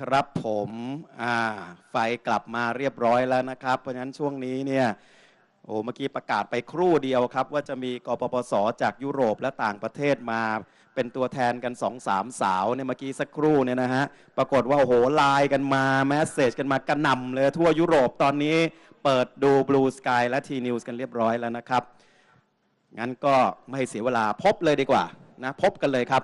ครับผมอ่าไฟกลับมาเรียบร้อยแล้วนะครับ เพราะฉะนั้นช่วงนี้เนี่ยโอ้เมื่อกี้ประกาศไปครู่เดียวครับ ว่าจะมีกปปส จากยุโรปและต่างประเทศมา เป็นตัวแทนกันสองสามสาวเนี่ยเมื่อกี้สักครู่เนี่ยนะฮะปรากฏว่าโอ้โหไลน์กันมาแมสเซจกันมากระหน่ำเลยทั่วยุโรปตอนนี้เปิดดู Blue Sky และ T News กันเรียบร้อยแล้วนะครับ งั้นก็ไม่เสียเวลาพบเลยดีกว่านะพบกันเลยครับ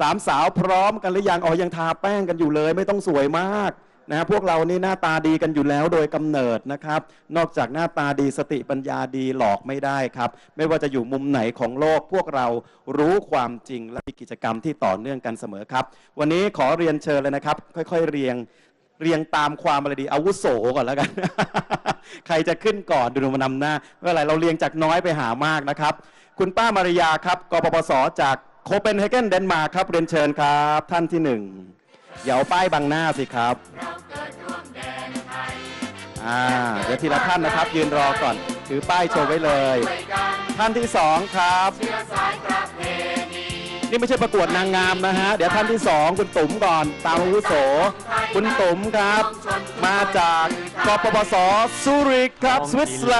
สามสาวพร้อมกันหรือยังอ๋อยังทาแป้งกันอยู่เลย ไม่ต้องสวยมากนะพวกเรานี่หน้าตาดีกันอยู่แล้วโดยกำเนิดนะครับ นอกจากหน้าตาดีสติปัญญาดีหลอกไม่ได้ครับ ไม่ว่าจะอยู่มุมไหนของโลก พวกเรารู้ความจริงและมีกิจกรรมที่ต่อเนื่องกันเสมอครับ วันนี้ขอเรียนเชิญเลยนะครับ ค่อยๆเรียงเรียงตามความอะไรดีอาวุโสก่อนแล้วกัน ใครจะขึ้นก่อนดูมานำหน้าเมื่อไหร่เราเรียงจากน้อยไปหามากนะครับ คุณป้ามาริยาครับกปปสจาก โคเปนเฮเกนเดนมาร์กครับเรียนเชิญครับ ท่านที่หนึ่งอย่าเอาป้ายบังหน้าสิครับอ่าเดี๋ยวทีละท่านนะครับ ยืนรอก่อนถือป้ายโชว์ไว้เลย ท่านที่สองครับ นี่ไม่ใช่ประกวดนางงามนะฮะ เดี๋ยวท่านที่สองคุณตุ๋มก่อนตามอาวุโส คุณตุ๋มครับ มาจากกปปสซูริกครับสวิตเซอร์แล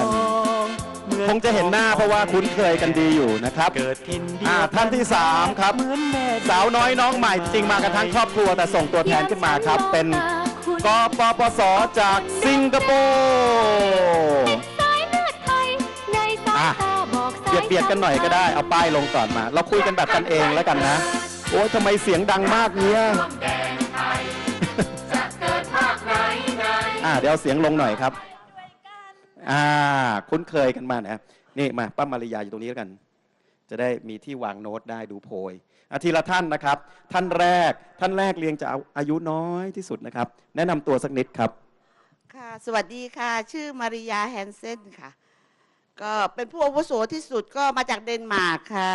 นด์ คงจะเห็นหน้าเพราะว่าคุ้นเคยกันดีอยู่นะครับเกิดทินเดีอ่ายวท่านที่ 3 ครับเหมือนแม่สาวน้อยน้องใหม่จริงมากันทั้งครอบครัวแต่ส่งตัวแทนขึ้นมาครับ เป็นกปปสจากสิงคโปร์สายเลือดไทยในสายอะตาบอกสาเบียดเบียดกันหน่อยก็ได้เอาป้ายลงก่อนมา เราคุยกันแบบกันเองแล้วกันนะ โอ้ยทำไมเสียงดังมากเนี้ยอ่าเดี๋ยวเอาเสียงลงหน่อยครับ อ่า คุ้นเคยกันมานะนี่มาป้ามาริยาอยู่ตรงนี้แล้วกัน จะได้มีที่วางโน้ตได้ดูโพยอาทีละท่านนะครับ ท่านแรกท่านแรกเรียงจะเอาอายุน้อยที่สุดนะครับ แนะนำตัวสักนิดครับ ค่ะ สวัสดีค่ะ ชื่อมาริยาแฮนเซนค่ะ ก็เป็นผู้อาวุโสที่สุดก็มาจากเดนมาร์กค่ะ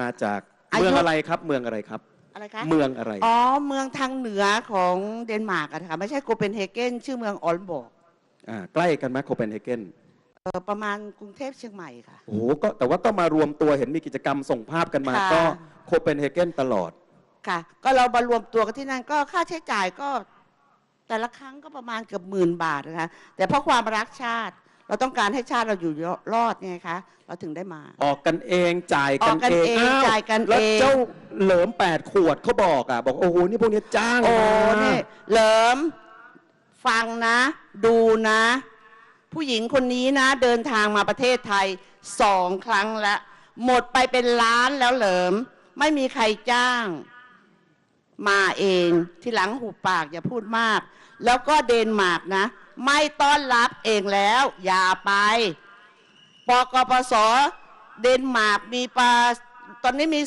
มาจากอายุ เมืองอะไรครับ เมืองอะไรครับ อะไรคะเมืองอะไร อ๋อ เมืองทางเหนือของเดนมาร์กอะค่ะ ไม่ใช่โคเปนเฮเกนชื่อเมืองออลบอก อ่าใกล้กันไหมโคเปนเฮเกนเอ่อประมาณกรุงเทพเชียงใหม่ค่ะ โอ้โหก็แต่ว่าก็มารวมตัวเห็นมีกิจกรรมส่งภาพกันมา ค่ะ ก็โคเปนเฮเกนตลอด ค่ะ ก็เรามารวมตัวกันที่นั่นก็ค่าใช้จ่ายก็แต่ละครั้งก็ประมาณเกือบหมื่นบาทนะคะแต่เพราะความรักชาติ เราต้องการให้ชาติเราอยู่รอดไงคะเราถึงได้มา ออกกันเองจ่ายกันออกกันเองเองอ้วจ่ายกันแล้วเอง เจ้าเหลิมแปดขวดเขาบอกอะบอกโอ้โหนี่พวกนี้จ้างโอ้มานี่เหลิม ฟังนะ ดูนะ ผู้หญิงคนนี้นะ เดินทางมาประเทศไทยสองครั้งแล้ว หมดไปเป็นล้านแล้วเหลิม ไม่มีใครจ้าง มาเองที่หลังหูปากอย่าพูดมาก แล้วก็เดนมาร์กนะ ไม่ต้อนรับเองแล้ว อย่าไปปกปสเดนมาร์กมีปลาตอนนี้มี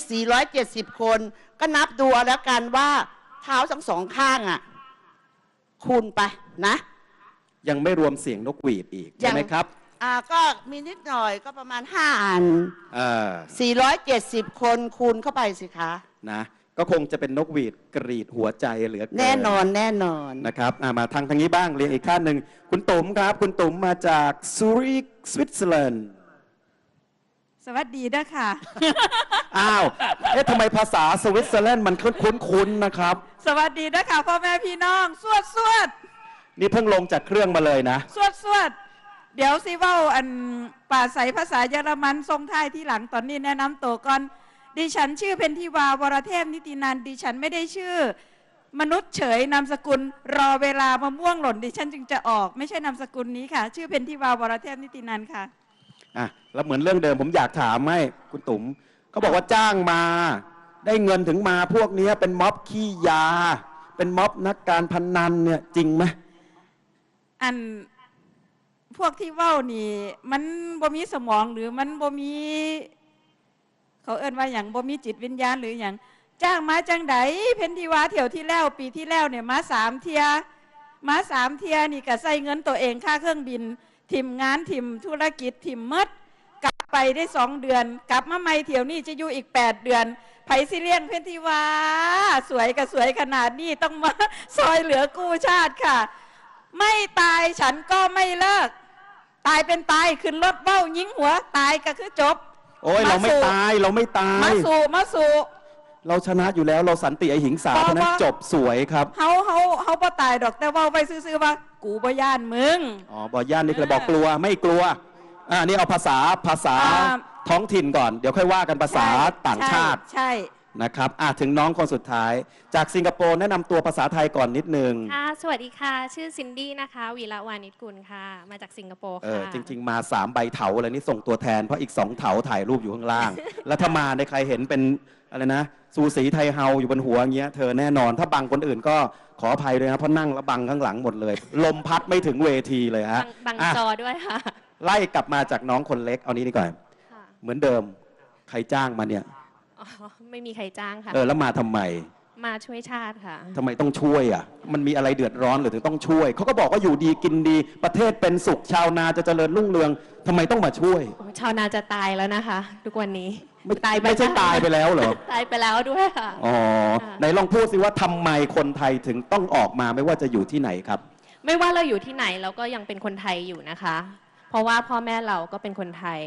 470 คน ก็นับดูแล้วกันว่าเท้าทั้งสองข้างอะ คูณไปนะยังไม่รวมเสียงนกหวีดอีกยัใช่งไหมครับ อ่าก็มีนิดหน่อยก็ประมาณ 5 อัน เออ470 คนคูณเข้าไปสิคะ นะ ก็คงจะเป็นนกหวีดกรีดหัวใจเหลือเกินแน่นอนแน่นอนนะครับอะมาทางทางนี้บ้างเรียงอีกท่านหนึ่ง คุณตุ๋มครับ คุณตุ๋มมาจากซูริกสวิตเซอร์แลนด์ สวัสดีด้วยค่ะ อ้าว เอ๊ะทำไมภาษาสวิตเซอร์แลนด์มันคุ้นๆนะครับ สวัสดีด้วยค่ะพ่อแม่พี่น้อง สวดสวดนี่เพิ่งลงจากเครื่องมาเลยนะ สวดสวดเดี๋ยวสิเว่าอันป่าใสภาษาเยอรมันทรงท้ายที่หลังตอนนี้แนะนำตัวก่อน ดิฉันชื่อเพนทิวาวรเทพนิตินันท์ดิฉันไม่ได้ชื่อ มนุษย์เฉยนามสกุล รอเวลามะม่วงหล่นดิฉันจึงจะออก ไม่ใช่นามสกุลนี้ค่ะ ชื่อเพนทิวาวรเทพนิตินันท์ค่ะ อะแล้วเหมือนเรื่องเดิมผมอยากถามให้คุณตุ๋มเขาบอกว่าจ้างมา ได้เงินถึงมาพวกเนี้ยเป็นม็อบขี้ยา เป็นม็อบนักการพนันเนี่ยจริงไหมอันพวกที่เว้านี่ มันบ่มีสมองหรือมันบ่มี เขาเอิ้นว่าอย่างบ่มีจิตวิญญาณหรืออย่างจ้างมาจังไดเพนทีวาเที่ยวที่แล้วปีที่แล้วเนี่ยมาสามเทียมาสามเทียนี่ก็ใส่เงินตัวเองค่าเครื่องบิน ทิมงานทิมธุรกิจทิมหมดกลับไปได้สองเดือน กลับมาใหม่เที่ยวนี้จะอยู่อีกแปดเดือนไผสิเลี้ยงเพนทีวาสวยกับสวยขนาดนี้ต้องมาซอยเหลือกู้ชาติค่ะ ไม่ตายฉันก็ไม่เลิก ตายเป็นตายขึ้นรถเบ้ายิงหัวตายก็คือจบ โอ้ยมาเราไม่สู่ตายเราไม่ตาย มาสู่มาสู่ เราชนะอยู่แล้วเราสันติอหิงสาเพเพราะราะฉะนั้นว่าจบสวยครับเฮาเฮาเฮาบ่ตายดอกแต่เว่าไปซื่อๆว่า กูบ่ย่านมึงอ๋อบอย่านนี่คือบอกกลัวไม่กลัวอ่านี่เอาภาษาภาษาอ่าท้องถิ่นก่อน เดี๋ยวค่อยว่ากันภาษาต่างชาติ ใช่ นะครับอะถึงน้องคนสุดท้าย จากสิงคโปร์แนะนำตัวภาษาไทยก่อนนิดนึง ค่ะ สวัสดีค่ะ ชื่อซินดี้นะคะ วีระวานิชกุลค่ะ มาจากสิงคโปร์เอค่ะอจริง ๆ มาสามใบเถาอะไรนี่ส่งตัวแทน เพราะอีกสองเถาถ่ายรูปอยู่ข้างล่าง แล้วถ้ามาในใครเห็นเป็นอะไรนะสูสีไทยเฮาอยู่บนหัวอย่างเงี้ยเธอแน่นอนถ้าบังคนอื่นก็ขออภัยด้วยนะเพราะนั่งแล้วบังข้างหลังหมดเลย ลมพัดไม่ถึงเวทีเลยฮะบังบังอะจอด้วยค่ะไล่กลับมาจากน้องคนเล็กเอานี้ดีกว่าค่ะ เหมือนเดิม ใครจ้างมาเนี่ย อ๋อไม่มีใครจ้างค่ะ เออแล้วมาทำไมมาช่วยชาติค่ะ ทำไมต้องช่วยอะ มันมีอะไรเดือดร้อนหรือถึงต้องช่วย เขาก็บอกว่าอยู่ดีกินดี ประเทศเป็นสุขชาวนาจะเจริญรุ่งเรืองทำไมต้องมาช่วยโอ้ชาวนาจะตายแล้วนะคะ ทุกวันนี้ไม่ตายไปไม่ใช่ตายไปแล้วเหรอ ตายไปแล้วด้วยค่ะ อ๋อค่ะไหนลองพูดสิว่าทำไมคนไทยถึงต้องออกมาไม่ว่าจะอยู่ที่ไหนครับ ไม่ว่าเราอยู่ที่ไหนเราก็ยังเป็นคนไทยอยู่นะคะ เพราะว่าพ่อแม่เราก็เป็นคนไทย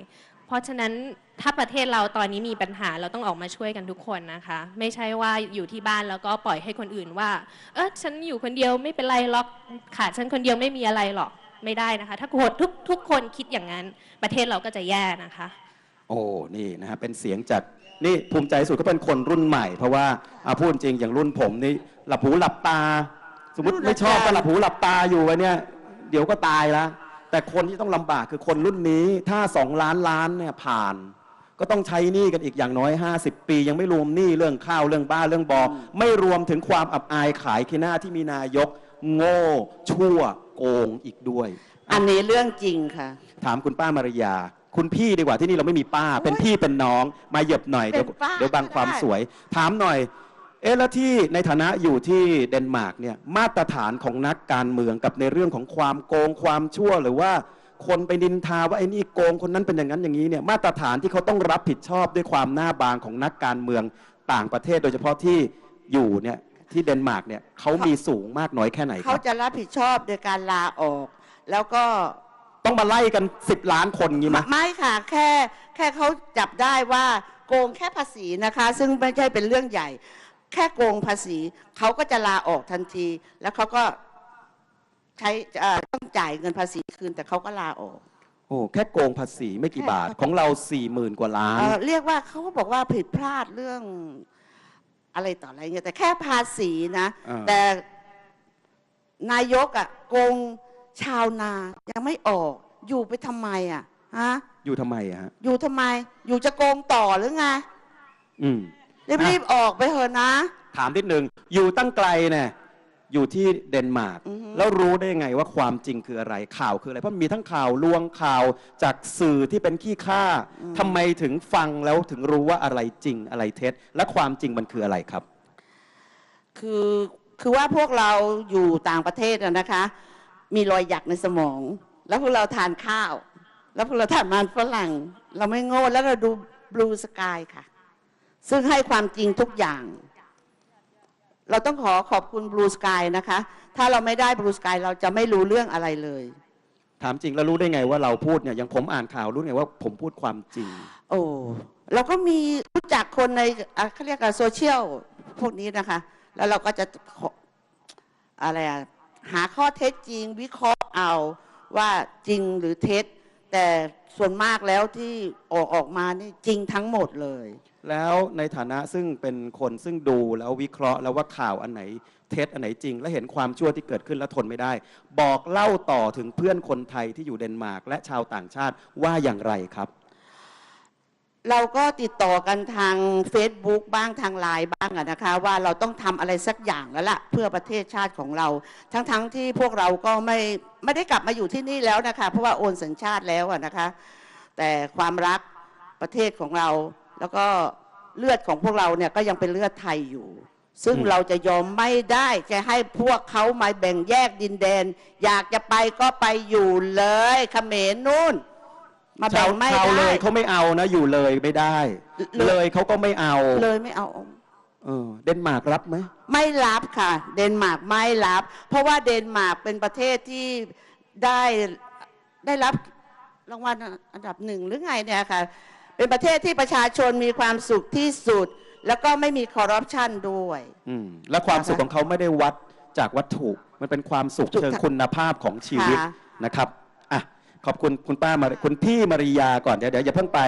เพราะฉะนั้นถ้าประเทศเราตอนนี้มีปัญหาเราต้องออกมาช่วยกันทุกคนนะคะ ไม่ใช่ว่าอยู่ที่บ้านแล้วก็ปล่อยให้คนอื่นว่า เออฉันอยู่คนเดียวไม่เป็นไรหรอกขาดฉันคนเดียวไม่มีอะไรหรอกไม่ได้นะคะ ถ้าคนทุกทุกคนคิดอย่างนั้นประเทศเราก็จะแย่นะคะ โอ้นี่นะฮะเป็นเสียงจากนี่ภูมิใจสุดก็เป็นคนรุ่นใหม่ เพราะว่าอาพูดจริงอย่างรุ่นผมนี่หลับหูหลับตา สมมติไม่ชอบก็หลับหูหลับตาอยู่ไว้เนี่ย เดี๋ยวก็ตายละ แต่คนที่ต้องลำบากคือคนรุ่นนี้ถ้าสองล้านล้านเนี่ยผ่าน ก็ต้องใช้หนี้กันอีกอย่างน้อย 50 ปี ยังไม่รวมหนี้เรื่องข้าวเรื่องบ้านเรื่องบอไม่รวมถึงความอับอายขายขี้หน้าที่มีนายก โง่ ชั่ว โกงอีกด้วย อันนี้เรื่องจริงค่ะ ถามคุณป้ามารยา คุณพี่ดีกว่าที่นี่เราไม่มีป้า เป็นพี่เป็นน้องมาเหยียบหน่อยเดี๋ยวเป็นป้าเดี๋ยวบังก็ได้ความสวย ถามหน่อย เอ๊ะแล้วที่ในฐานะอยู่ที่เดนมาร์กเนี่ยมาตรฐานของนักการเมืองกับในเรื่องของความโกงความชั่วหรือว่าคนไปนินทาว่าไอ้นี่โกงคนนั้นเป็นอย่างนั้นอย่างนี้เนี่ยมาตรฐานที่เขาต้องรับผิดชอบด้วยความหน้าบางของนักการเมืองต่างประเทศ โดยเฉพาะที่อยู่เนี่ยที่เดนมาร์กเนี่ยเขามีสูงมากน้อยแค่ไหนคเขารับจะรับผิดชอบโดยการลาออก แล้วก็ต้องมาไล่กันสิบล้านคนงี้ไหม ไม่ค่ะแค่แค่เขาจับได้ว่าโกงแค่ภาษีนะคะ ซึ่งไม่ใช่เป็นเรื่องใหญ่ แค่โกงภาษีเขาก็จะลาออกทันที แล้วเขาก็ใช้เอ่อต้องจ่ายเงินภาษีคืน แต่เขาก็ลาออกโอ้แค่โกงภาษีไม่กี่บาทของเราสี่หมื่นกว่าล้านเอ่อเรียกว่าเขาก็บอกว่าผิดพลาดเรื่องอะไรต่ออะไรเงี้ยแต่แค่ภาษีนะอ่าแต่นายกอะโกงชาวนายังไม่ออก อยู่ไปทำไมอะฮะอยู่ทำไมอะฮะอยู่ทำไม อยู่จะโกงต่อหรือไงอืม รีบอะรีบออกไปเถอะนะ ถามนิดนึง อยู่ตั้งไกลเนี่ยอยู่ที่เดนมาร์กอือฮึแล้วรู้ได้ยังไงว่าความจริงคืออะไรข่าวคืออะไร เพราะมีทั้งข่าวลวงข่าวจากสื่อที่เป็นขี้ข้าทำไมถึงฟังแล้วถึงรู้ว่าอะไรจริงอะไรเท็จ และความจริงมันคืออะไรครับ คือคือว่าพวกเราอยู่ต่างประเทศอะนะคะ มีรอยหยักในสมอง แล้วพวกเราทานข้าว แล้วพวกเราทานมันฝรั่ง เราไม่โง่แล้วเราดูบลูสกายค่ะ ซึ่งให้ความจริงทุกอย่าง เราต้องขอขอบคุณบลูสกายนะคะ ถ้าเราไม่ได้บลูสกายเราจะไม่รู้เรื่องอะไรเลย ถามจริงแล้วรู้ได้ไงว่าเราพูดเนี่ยอย่างผมอ่านข่าวรู้ไงว่าผมพูดความจริง โอ้เราก็มีรู้จักคนในอะเขาเรียกว่าโซเชียลพวกนี้นะคะ แล้วเราก็จะขออะไรอะหาข้อเท็จจริงวิเคราะห์เอาว่าจริงหรือเท็จ แต่ส่วนมากแล้วที่ออกออกมานี่จริงทั้งหมดเลย แล้วในฐานะซึ่งเป็นคนซึ่งดูแล้ววิเคราะห์แล้วว่าข่าวอันไหนเท็จอันไหนจริง และเห็นความชั่วที่เกิดขึ้นแล้วทนไม่ได้ บอกเล่าต่อถึงเพื่อนคนไทยที่อยู่เดนมาร์กและชาวต่างชาติว่าอย่างไรครับ เราก็ติดต่อกันทาง Facebook บ้างทางไลน์บ้างนะคะ ว่าเราต้องทำอะไรสักอย่างแล้วล่ะเพื่อประเทศชาติของเรา ทั้งๆทที่พวกเราก็ไม่ไม่ได้กลับมาอยู่ที่นี่แล้วนะคะ เพราะว่าโอนสัญชาติแล้วนะคะ แต่ความรักประเทศของเรา แล้วก็เลือดของพวกเราเนี่ยก็ยังเป็นเลือดไทยอยู่ ซึ่งอืมเราจะยอมไม่ได้จะให้พวกเขามาแบ่งแยกดินแดน อยากจะไปก็ไปอยู่เลยเขมรนู่น มาชาแบ่วงไม่ชาวเลได้ ยเขาไม่เอานะ อยู่เลยไม่ได้ เลย เลยเขาก็ไม่เอาเลยไม่เอา เออเดนมาร์กรับไหม ไม่รับค่ะ เดนมาร์กไม่รับ เพราะว่าเดนมาร์กเป็นประเทศที่ได้ได้รับรางวัลอันดับหนึ่งหรือไงเนี่ยค่ะ เป็นประเทศที่ประชาชนมีความสุขที่สุด แล้วก็ไม่มีคอร์รัปชันด้วย อืมและความสุขของเขาไม่ได้วัดจากวัตถุ มันเป็นความสุขถูกเชิงค่ะคุณภาพของชีวิตค่ะ นะครับอะขอบคุณคุณป้ามาคุณพี่มาริยาก่อนเดี๋ยวเดี๋ยวอย่าเพิ่งไป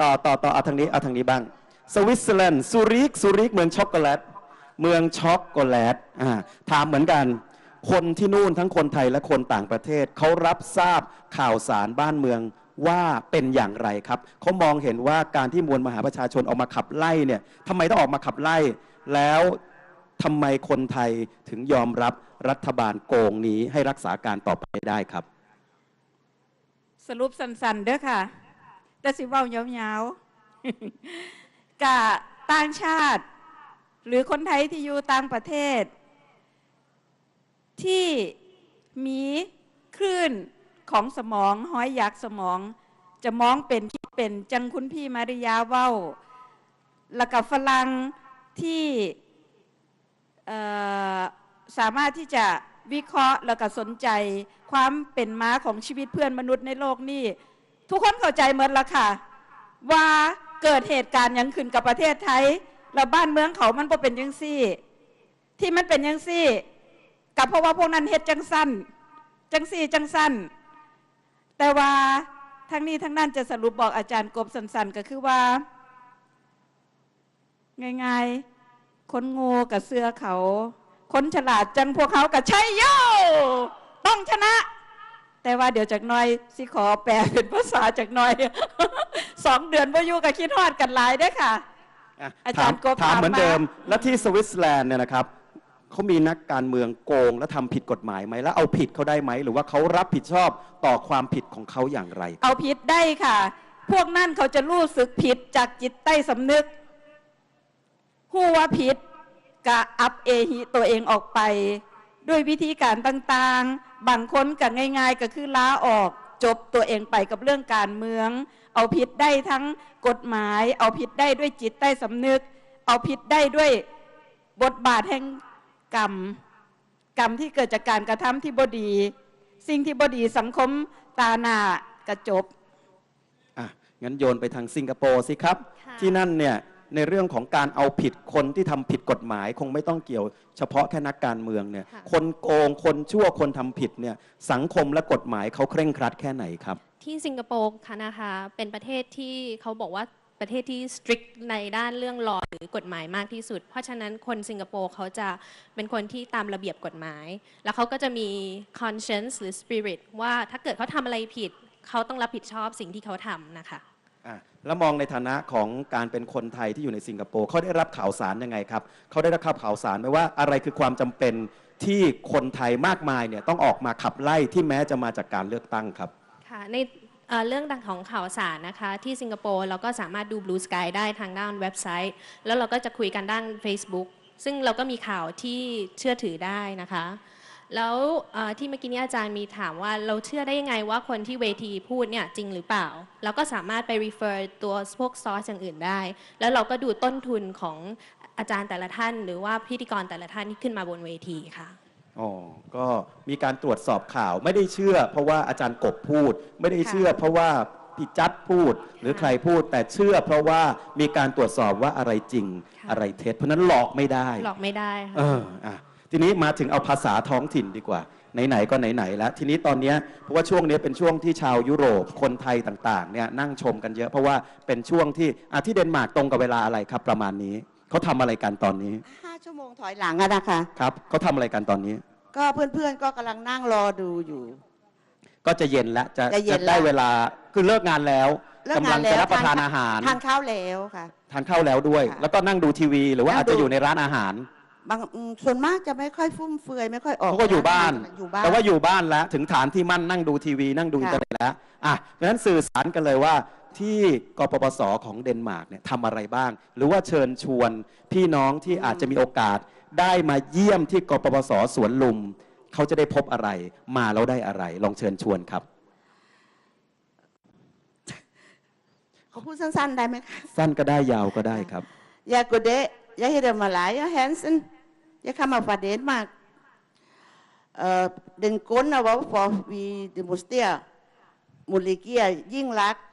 ต่อต่อต่อเอาทางนี้เอาทางนี้บ้าง สวิตเซอร์แลนด์ซูริกซูริกเมืองช็อกโกแลตเมืองช็อกโกแลตอ่าถามเหมือนกัน คนที่นู่นทั้งคนไทยและคนต่างประเทศเขารับทราบข่าวสารบ้านเมือง ว่าเป็นอย่างไรครับเขามองเห็นว่าการที่มวลมหาประชาชนออกมาขับไล่เนี่ยทำไมต้องออกมาขับไล่ แล้วทำไมคนไทยถึงยอมรับรัฐบาลโกงนี้ให้รักษาการต่อไปได้ครับ สรุปสั้นๆเด้อค่ะ แต่สิเว้ายาวๆกะต่างชาติ หรือคนไทยที่อยู่ต่างประเทศ ที่มีคลื่น ของสมองห้อยอยักสมอง จะมองเป็นที่เป็นจังคุณพี่มาริยาเว้าแล้วกับฝรั่งที่สามารถที่จะวิเคราะห์แล้วก็สนใจความเป็นมาของชีวิตเพื่อนมนุษย์ในโลกนี้ทุกคนเข้าใจหมดแล้วค่ะ ว่าเกิดเหตุการณ์ยังขึ้นกับประเทศไทยแล้วบ้านเมืองเขามันบ่เป็นยังซี่ ที่มันเป็นยังซี่กับเพราะว่าพวกนั้นเฮ็ดจังสั้นจังซี่จังสั้น แต่ว่าทั้งนี้ทั้งนั้นจะสรุปบอกอาจารย์กบสันๆก็คือว่าง่ายๆคนโง่กับเสื้อเขา คนฉลาดจังพวกเขากับใช่โยต้องชนะ แต่ว่าเดี๋ยวจากหน้อยสิขอแปลเป็นภาษาจากหน้อยสองเดือนพ่อยู่กับคิดฮอดกันหลายเด้อค่ะอะ อาจารย์ถมกบถามถามเหมือนมาเดิม แล้วที่สวิตเซอร์แลนด์เนี่ยนะครับ เขามีนักการเมืองโกง และทำผิดกฎหมายไหมแล้วเอาผิดเขาได้ไหม หรือว่าเขารับผิดชอบต่อความผิดของเขาอย่างไร เอาผิดได้ค่ะ พวกนั่นเขาจะรู้สึกผิดจากจิตใต้สำนึกหู้ว่าผิดกะอัพเอหิตัวเองออกไป ด้วยวิธีการต่างๆ บางคนก็ง่าย ๆ ก็คือล้าออกจบตัวเองไปกับเรื่องการเมือง เอาผิดได้ทั้งกฎหมาย เอาผิดได้ด้วยจิตใต้สำนึก เอาผิดได้ด้วยบทบาทแห่ง กรรม กรรมที่เกิดจากการกระทำที่บดี สิ่งที่บดีสังคมตาหนากระจบอะงั้นโยนไปทางสิงคโปร์สิครับค่ะที่นั่นเนี่ยในเรื่องของการเอาผิดคนที่ทำผิดกฎหมาย คงไม่ต้องเกี่ยว เฉพาะแค่นักการเมืองเนี่ยค่ะคนโกงคนชั่วคนทำผิดเนี่ยสังคมและกฎหมายเขาเคร่งครัดแค่ไหนครับ ที่สิงคโปร์ค่ะนะคะเป็นประเทศที่เขาบอกว่า ประเทศที่ strict ในด้านเรื่อง law หรือกฎหมายมากที่สุด เพราะฉะนั้นคนสิงคโปร์เขาจะเป็นคนที่ตามระเบียบกฎหมาย แล้วเขาก็จะมี conscience หรือ spirit ว่าถ้าเกิดเขาทำอะไรผิด เขาต้องรับผิดชอบสิ่งที่เขาทำนะคะ อะแล้วมองในฐานะของการเป็นคนไทยที่อยู่ในสิงคโปร์เขาได้รับข่าวสารยังไงครับเขาได้รับข่าวสารไหมว่าอะไรคือความจำเป็นที่คนไทยมากมายเนี่ยต้องออกมาขับไล่ที่แม้จะมาจากการเลือกตั้งครับ ค่ะใน เรื่องดังของข่าวสารนะคะ ที่สิงคโปร์เราก็สามารถดู Blue Sky ได้ทางด้านเว็บไซต์ แล้วเราก็จะคุยกันด้าน Facebook ซึ่งเราก็มีข่าวที่เชื่อถือได้นะคะ แล้วที่เมื่อกี้นี้อาจารย์มีถามว่าเราเชื่อได้ยังไงว่าคนที่เวทีพูดเนี่ยจริงหรือเปล่า เราก็สามารถไป refer ตัวพวกซอสอย่างอื่นได้ แล้วเราก็ดูต้นทุนของอาจารย์แต่ละท่าน หรือว่าพิธีกรแต่ละท่านที่ขึ้นมาบนเวทีค่ะ อ๋อ ก็มีการตรวจสอบข่าวไม่ได้เชื่อ เพราะว่าอาจารย์กบพูด ไม่ได้เชื่อ เพราะว่าพี่จัดพูดหรือใครพูด แต่เชื่อ เพราะว่ามีการตรวจสอบว่าอะไรจริงค่ะ อะไรเท็จเพราะฉะนั้นหลอกไม่ได้ หลอกไม่ได้ค่ะเอออะทีนี้มาถึงเอาภาษาท้องถิ่นดีกว่า ไหนๆก็ไหนๆแล้ว ทีนี้ตอนเนี้ยเพราะว่าช่วงนี้เป็นช่วงที่ชาวยุโรปคนไทยต่างๆเนี่ยนั่งชมกันเยอะ เพราะว่าเป็นช่วงที่อะที่เดนมาร์กตรงกับเวลาอะไรครับประมาณนี้ เขาทำอะไรกันตอนนี้ ห้าชั่วโมงถอยหลังอะนะคะ ครับเขาทำอะไรกันตอนนี้ ก็เพื่อนๆก็กำลังนั่งรอดูอยู่ ก็จะเย็นแล้วจะจะเย็นจะได้แล้วเวลาคือเลิกงานแล้วเลิกกำงาลันงแล้วจะรับประทานอาหารทานข้าวแล้วค่ะ ทานข้าวแล้วด้วย ค่ะแล้วก็นั่งดูทีวี หรือว่านั่งอาจจะดู อยู่ในร้านอาหารบางอืมส่วนมากจะไม่ค่อยฟุ่มเฟือยไม่ค่อยออกเขาก็อยู่บ้าน อยู่บ้าน แต่ว่าอยู่บ้านแล้วถึงฐานที่มั่นนั่งดูทีวี นั่งดูอินค่ะเทอร์เน็ตแล้วอะเพราะฉะนั้นสื่อสารกันเลยว่า ที่กปปสของเดนมาร์กเนี่ยทำอะไรบ้าง หรือว่าเชิญชวนพี่น้องที่อาจจะมีโอกาส ได้มาเยี่ยมที่กปปสสวนลุม เขาจะได้พบอะไร มาแล้วได้อะไร ลองเชิญชวนครับเขาพูดสั้นๆได้ไหมคะสั้นก็ได้ยาวก็ได้ครับ Ja, goddag. Jeg hedder Malaya Hansen. Jeg kommer fra Danmark. Uh, den grund af, hvorfor vi demonstrerer mod Legia Jinglak, fordi vi ønsker ikke อิลิเกียโคบชุ่งพอดีทักษิณเอายิ่งรักษณ์แอคโคโคบชุ่งได้พอบีเกียอีกแค่เดมวิคัมมาเข้มปะเอา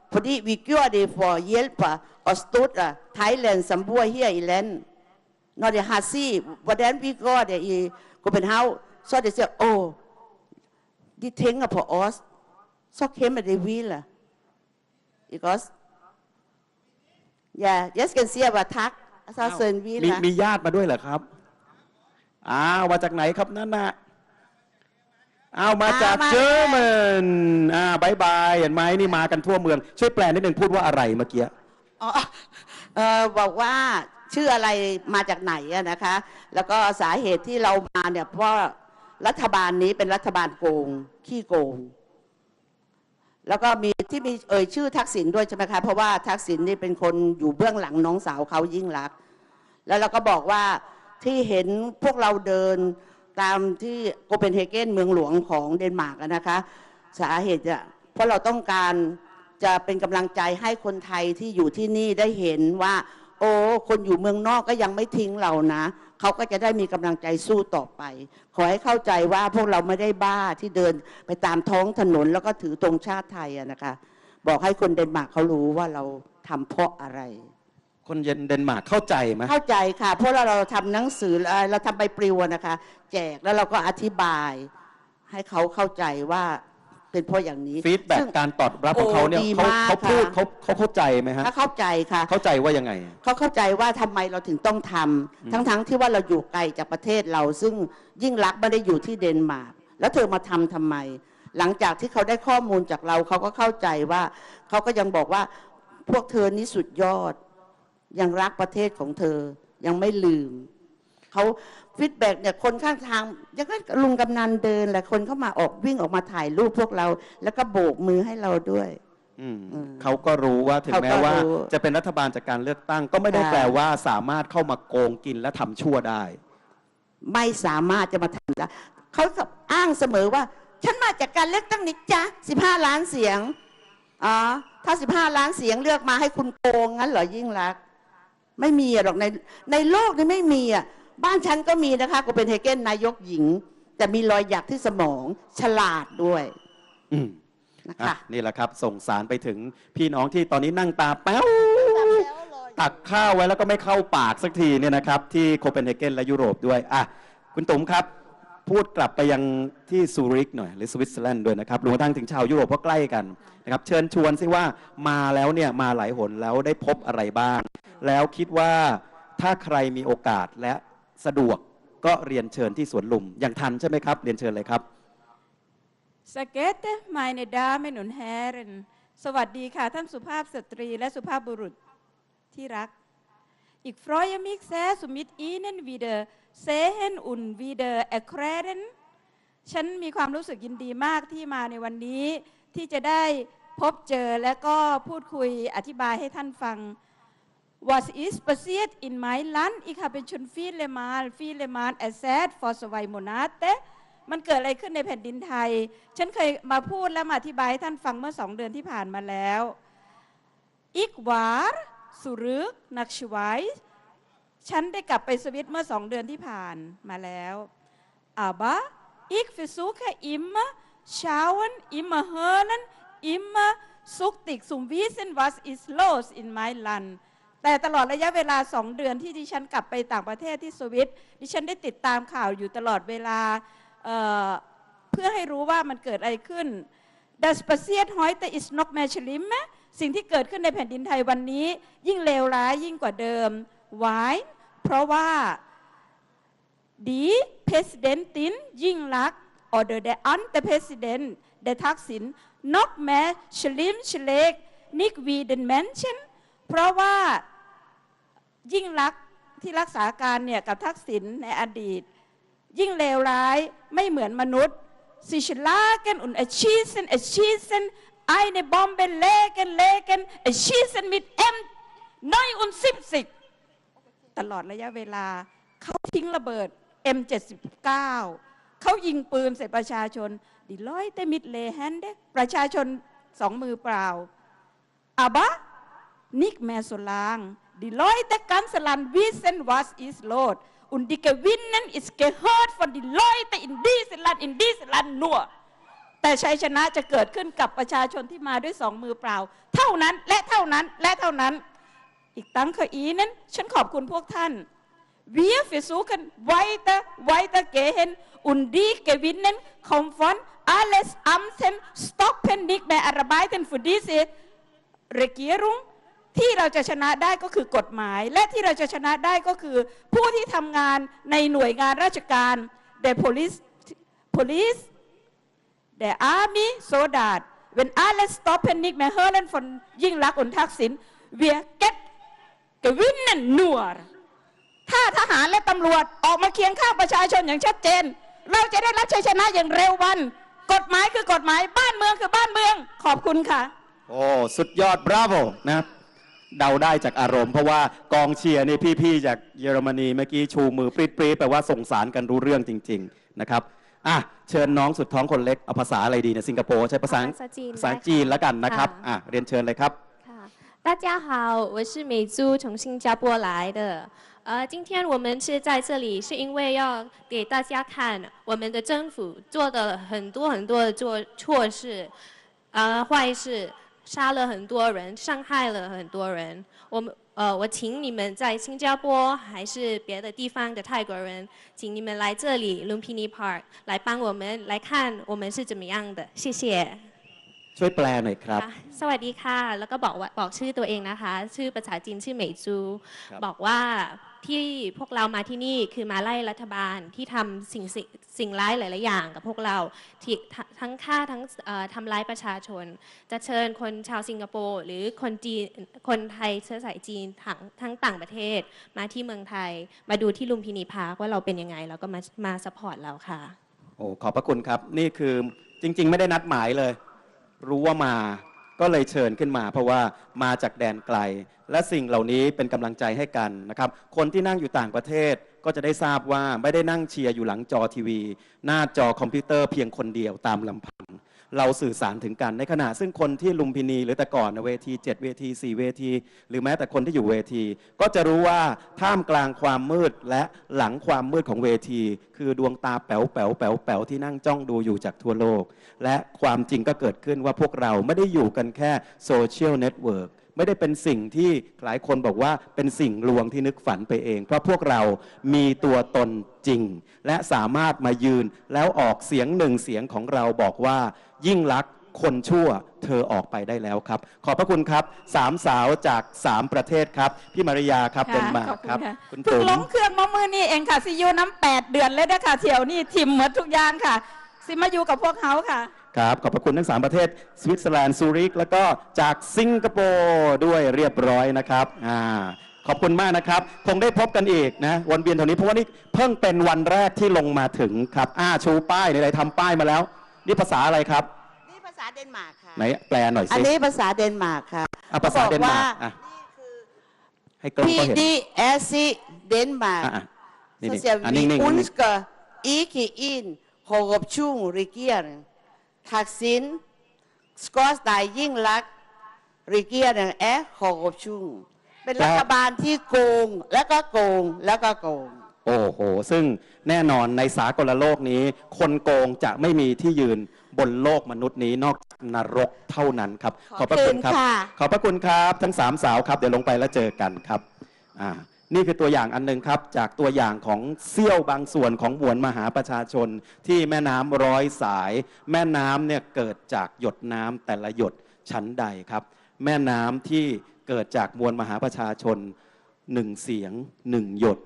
because พอดีวิกิวดี for help uh, or stood uh, Thailand สัมบัว here in land not the hasi but then we go there i could be how so they say oh this thing for us so came at the wheel uh, because yeah just can see about ทัก so เซนวีมีละมีญาติมาด้วยเหรอครับ อ้าว มาจากไหนครับนั่นน่ะ อ้าวมาจากอ่ามาเยอรมันอ่าบายบายเห็นไหมนี่มากันทั่วเมือง ช่วยแปลนิดหนึ่งพูดว่าอะไรเมื่อกี้อ๋อเออบอกว่าชื่ออะไรมาจากไหนอะนะคะ แล้วก็สาเหตุที่เรามาเนี่ยเพราะรัฐบาลนี้เป็นรัฐบาลโกง ขี้โกง แล้วก็มีที่มีเอ่ยชื่อทักษิณด้วยใช่ไหมคะ เพราะว่าทักษิณนี่เป็นคนอยู่เบื้องหลังน้องสาวเขายิ่งรักษณ์แล้วเราก็บอกว่าที่เห็นพวกเราเดิน ตามที่โคเปนเฮเกนเมืองหลวงของเดนมาร์กนะคะสาเหตุจะเพราะเราต้องการจะเป็นกำลังใจให้คนไทยที่อยู่ที่นี่ได้เห็นว่า โอ้คนอยู่เมืองนอกก็ยังไม่ทิ้งเรานะเขาก็จะได้มีกำลังใจสู้ต่อไป ขอให้เข้าใจว่าพวกเราไม่ได้บ้าที่เดินไปตามท้องถนนแล้วก็ถือธงชาติไทยอะนะคะ บอกให้คนเดนมาร์กเขารู้ว่าเราทำเพราะอะไร คนเย็นเดนมาร์กเข้าใจไหมเข้าใจค่ะ เพราะเราเราทำหนังสือเอ่อเราทำใบปลิวอะนะคะ แจกแล้วเราก็อธิบาย ให้เขาเข้าใจว่าเป็นเพราะอย่างนี้ฟีดแบ็กซึ่ง การตอบรับของเขาเนี่ยโอ้ดีเขามากเขาพูดค่ะเขาเขาเข้าใจไหมฮะถ้าเข้าใจค่ะ เข้าใจว่ายังไง เขาเข้าใจว่าทำไมเราถึงต้องทำทั้งๆที่ว่าเราอยู่ไกลจากประเทศเรา ซึ่งยิ่งรักษณ์ไม่ได้อยู่ที่เดนมาร์กแล้วเธอมาทำทำไม หลังจากที่เขาได้ข้อมูลจากเราเขาก็เข้าใจว่า เขาก็ยังบอกว่าพวกเธอนี่สุดยอด ยังรักประเทศของเธอ ยังไม่ลืมเขาฟีดแบ็กเนี่ยคนข้างทางยังก็ลุงกำนันเดินแหละคนเข้ามาออกวิ่งออกมาถ่ายรูปพวกเรา แล้วก็โบกมือให้เราด้วยอืมอืมเขาก็รู้ว่าถึงเขาก็แม้ว่ารู้จะเป็นรัฐบาลจากการเลือกตั้ง ก็ไม่ได้ค่ะแปลว่าสามารถเข้ามาโกงกินและทำชั่วได้ ไม่สามารถจะมาทำได้เขาก็อ้างเสมอว่า ฉันมาจากการเลือกตั้งนี่จ้ะ15ล้านเสียงอ๋อถ้า15ล้านเสียงเลือกมาให้คุณโกงงั้นเหรอยิ่งรักษณ์ ไม่มีอะหรอกในในโลกนี้ไม่มีอะบ้านฉันก็มีนะคะก็เป็นเฮเกนนายกหญิง แต่มีรอยหยักที่สมองฉลาดด้วยอืมนะอะคะนี่แหละครับ ส่งสารไปถึงพี่น้องที่ตอนนี้นั่งตาแป๊วตักข้าวไว้แล้วก็ไม่เข้าปากสักทีเนี่ยนะครับ ที่โคเปนเฮเกนและยุโรปด้วยอะคุณตุ๋มครับ พูดกลับไปยังที่ซูริกหน่อยหรือสวิตเซอร์แลนด์ด้วยนะครับรวมทั้งถึงชาวยุโรปเพราะใกล้กันนะครับเชิญชวนซิว่ามาแล้วเนี่ยมาหลายหนแล้วได้พบอะไรบ้าง แล้วคิดว่าถ้าใครมีโอกาสและสะดวกก็เรียนเชิญที่สวนลุม อย่างทันใช่ไหมครับ เรียนเชิญเลยครับ สเกตเตไมเนดาเมนุนแฮรนสวัสดีค่ะ ท่านสุภาพสตรีและสุภาพบุรุษที่รักอีกฟรอยมิก แซสุมิตอีเนวีเดอเซเฮนอุนวีเดอแอครนฉันมีความรู้สึกยินดีมากที่มาในวันนี้ ที่จะได้พบเจอและก็พูดคุยอธิบายให้ท่านฟัง Was ist passiert in mein Land? Ich habe schon viele Mal, viele Mal erzählt vor zwei Monate. มันเกิดอะไรขึ้นในแผ่นดินไทย ฉันเคยมาพูดและมาอธิบายให้ท่านฟังเมื่อสองเดือนที่ผ่านมาแล้ว Ich war zurück nach Schweiz ฉันได้กลับไปสวิตเมื่อสองเดือนที่ผ่านมาแล้ว aber ich versuche immer schauen immer hören immer suchtig zum wissen was ist los in mein Land แต่ตลอดระยะเวลาสองเดือนที่ดิฉันกลับไปต่างประเทศที่สวิตดิฉันได้ติดตามข่าวอยู่ตลอดเวลาเเพื่อให้รู้ว่ามันเกิดอะไรขึ้น Das passiert heute ist noch mehr schlimm สิ่งที่เกิดขึ้นในแผ่นดินไทยวันนี้ ยิ่งเลวร้ายยิ่งกว่าเดิม Why เพราะว่า the president in ยิ่งลัก or the the u n the president the Thaksin not match Slim Shlek Nick V the เพราะว่ายิ่งลักที่รักษาการเนี่ยกับทักษิณในอดีต ยิ่งเลวร้ายไม่เหมือนมนุษย์ซิชลาเกนอุนอชีเซนอชีเซนไอในบอมเบนเลกันเลกันอชีเซนมิดเอ็มน้อยอุนสิบสิบ ตลอดระยะเวลา เขาทิ้งระเบิด M79 เขายิงปืนใส่ประชาชน ดิลอยเตมิดเลแฮนเดประชาชนสองมือเปล่าอาบะนิกแมโซลางดิลอยเตกันสลันวิเซนวัสอิสโลดอุนดิเกวินนันอิสเกฮอดฟอดิลอยเตอินดีสลันอินดีสลันนัวแต่ชัยชนะจะเกิดขึ้นกับประชาชนที่มาด้วยสองมือเปล่า เท่านั้นและเท่านั้นและเท่านั้น อีกตั้งเคอีนั้น ฉันขอบคุณพวกท่าน Wir versuchen weiter, weiter gehen und die gewinnen, kommen von alles Amten, stoppen nicht mehr arbeiten für diese Regierung ที่เราจะชนะได้ก็คือกฎหมาย และที่เราจะชนะได้ก็คือ ผู้ที่ทำงานในหน่วยงานราชการ the police police der Army so that wenn alles stoppen nicht mehr hören von Yingluck und Thaksin wir get gewinnen nur ถ้าทหารและตำรวจออกมาเคียงข้างประชาชนอย่างชัดเจน เราจะได้รับชัยชนะอย่างเร็ววัน กฎหมายคือกฎหมายบ้านเมืองคือบ้านเมือง ขอบคุณค่ะ โอ้สุดยอดบราโวนะเดาได้จากอารมณ์ เพราะว่ากองเชียร์นี่พี่ๆจากเยอรมนีเมื่อกี้ชูมือปรี๊ดๆแปลว่าส่งสารกันรู้เรื่องจริง ๆนะครับอะเชิญน้องสุดท้องคนเล็กเอาภาษาอะไรดีเนี่ยสิงคโปร์ใช้ภาษาภาษาจีนภาษาได้ค่ะจีนแล้วกันนะครับค่ะอะเรียนเชิญเลยครับค่ะ 大家好，我是美珠，从新加坡来的。呃，今天我们是在这里，是因为要给大家看我们的政府做的很多很多的做错事，呃，坏事，杀了很多人，伤害了很多人。我们呃，我请你们在新加坡还是别的地方的泰国人，请你们来这里 Lumpini Park 来帮我们来看我们是怎么样的，谢谢。 ช่วยแปลหน่อยครับ ค่ะสวัสดีค่ะ แล้วก็บอกว่าบอกชื่อตัวเองนะคะ ชื่อภาษาจีนชื่อเหมยจู ครับ บอกว่าที่พวกเรามาที่นี่คือมาไล่รัฐบาลที่ทำสิ่งสิ่งสิ่งร้ายหลาย ๆ อย่างกับพวกเราที่ทั้งทั้งฆ่าทั้งเอ่อทำร้ายประชาชน จะเชิญคนชาวสิงคโปร์ หรือคนจีนคนไทยเชื้อสายจีนทั้งทั้งต่างประเทศ มาที่เมืองไทย มาดูที่ลุมพินีพาร์คว่าเราเป็นยังไง แล้วก็มามาสปอร์ตเราค่ะ โอ้ขอบพระคุณครับ นี่คือจริง ๆ ไม่ได้นัดหมายเลย รู้ว่ามาก็เลยเชิญขึ้นมา เพราะว่ามาจากแดนไกล และสิ่งเหล่านี้เป็นกำลังใจให้กันนะครับ คนที่นั่งอยู่ต่างประเทศก็จะได้ทราบว่าไม่ได้นั่งเชียร์อยู่หลังจอทีวี หน้าจอคอมพิวเตอร์เพียงคนเดียวตามลำพัง เราสื่อสารถึงกัน ในขณะซึ่งคนที่ลุมพินี หรือแต่ก่อนเวที 7 เวที 4 เวที หรือแม้แต่คนที่อยู่เวที ก็จะรู้ว่าท่ามกลางความมืดและหลังความมืดของเวที คือดวงตาแป๋วแป๋วแป๋วแป๋วที่นั่งจ้องดูอยู่จากทั่วโลก และความจริงก็เกิดขึ้นว่าพวกเราไม่ได้อยู่กันแค่โซเชียลเน็ตเวิร์ก ไม่ได้เป็นสิ่งที่หลายคนบอกว่าเป็นสิ่งลวงที่นึกฝันไปเอง เพราะพวกเรามีตัวตนจริง และสามารถมายืนแล้วออกเสียงหนึ่งเสียงของเราบอกว่า ยิ่งรักษณ์คนชั่วเธอออกไปได้แล้วครับ ขอบพระคุณครับสามสาวจากสามประเทศครับ พี่มาริยาครับค่ะเดนมาร์ขกอบคุณครับค่ะคุณเพิ่งตุ๋มลงเครื่องมามือนี่เองค่ะซียูน้ำแปดเดือนเลยนะคะเที่ยวนี่ทิมหมดทุกอย่างค่ะสิมาอยู่กับพวกเขาค่ะ ครับขอบพระคุณทั้ง 3 ประเทศ สวิตเซอร์แลนด์ซูริก แล้วก็จากสิงคโปร์ด้วยเรียบร้อยนะครับอ่าขอบคุณมากนะครับ คงได้พบกันอีกนะวนเวียนแถวนี้เพราะว่านี่เพิ่งเป็นวันแรกที่ลงมาถึงครับอ่าชูป้ายไหนๆทำป้ายมาแล้ว นี่ภาษาอะไรครับนี่ภาษาเดนมาร์กค่ะไหนแปลหน่อยอันสินี้ภาษาเดนมาร์กค่ะอะภาษาเดนมาร์กขบอะว่าให้กล้องก็เห็น PDSC เดนมาร์กอะ อะนี่ Så นี่ siger อะ vi, นิ่งๆ vi นิ่ง ønsker ikke en korruption regering. Taksin, skorstej Yingluck, regeringen er korruption. เป็นรัฐบาลที่โกงแล้วก็โกงแล้วก็โกง โอ้โห ซึ่งแน่นอนในสากลโลกนี้ คนโกงจะไม่มีที่ยืนบนโลกมนุษย์นี้นอกจากนรกเท่านั้นครับ ขอบพระคุณครับ ขอบคุณค่ะขอบพระคุณครับ ทั้งสามสาวครับ เดี๋ยวลงไปแล้วเจอกันครับอ่า นี่คือตัวอย่างอันหนึ่งครับ จากตัวอย่างของเสี้ยวบางส่วนของมวลมหาประชาชน ที่แม่น้ำร้อยสาย แม่น้ำเนี่ยเกิดจากหยดน้ำแต่ละหยดชั้นใดครับ แม่น้ำที่เกิดจากมวลมหาประชาชนหนึ่งเสียงหนึ่งหยด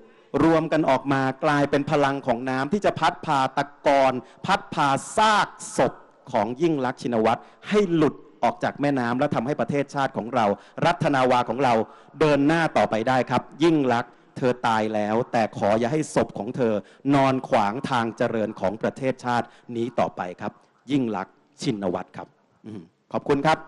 รวมกันออกมากลายเป็นพลังของน้ำที่จะพัดพาตะกอนพัดพาซากศพของยิ่งลักษณ์ชินวัตรให้หลุด ออกจากแม่น้ำและทำให้ประเทศชาติของเรา รัฐนาวาของเราเดินหน้าต่อไปได้ครับ ยิ่งรักเธอตายแล้ว แต่ขออย่าให้ศพของเธอ นอนขวางทางเจริญของประเทศชาตินี้ต่อไปครับ ยิ่งรักชินวัตรครับขอบคุณครับ